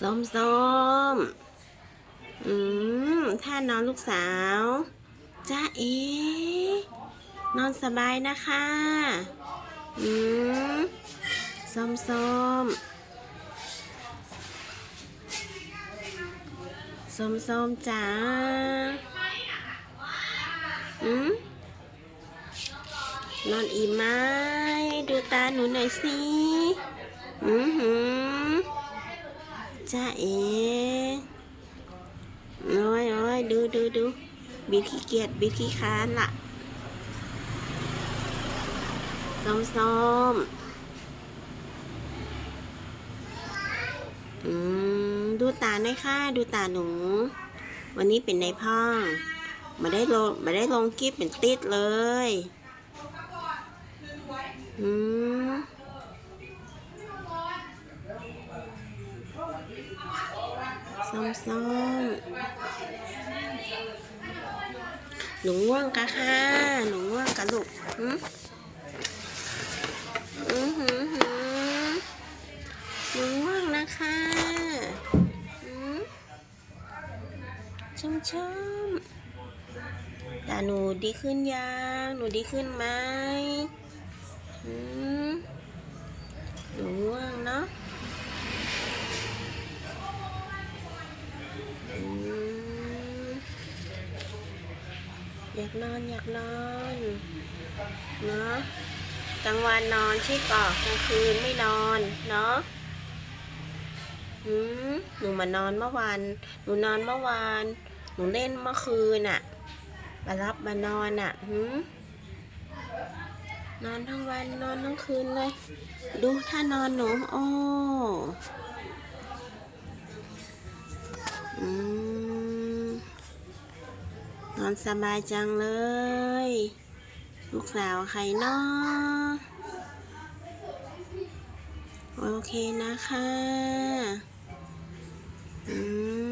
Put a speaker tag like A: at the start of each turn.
A: ส้มส้มอืมท่านอนลูกสาวจ้าเอ๋นอนสบายนะคะ อืมส้มส้มส้มส้มจ้าอืมนอนอิ่มไหมดูตาหนูหน่อยสิ อือหือ จ้าเอ๋โอ้ยโอ้ยดูดูดูบิดขี้เกียจบิดขี้ค้านล่ะส้มส้มอืมดูตาหน่อยค่ะ ดูตาหนู วันนี้เป็นในพ่องมาได้ลงมาได้ลงคลิปเป็นติดเลย อืม ส้มส้มหนูง่วงกะค่ะหนูง่วงกะลูกหืมอือหือหือหนูง่วงนะคะหืมชุ่มชุ่มๆแต่หนูดีขึ้นยัง หนูดีขึ้นไหมหืม อยากนอนอยากนอนเนาะกลางวันนอนใช่ก่อกลางคืนไม่นอนเนาะหืมหนูมานอนเมื่อวานหนูนอนเมื่อวานหนูเล่นเมื่อคืนอะมารับมานอนอะหืมนอนทั้งวันนอนทั้งคืนเลย ดูถ้านอนหนูโอ้อ อนสบายจังเลย ลูกสาวใครเนาะโอเคนะคะ อืม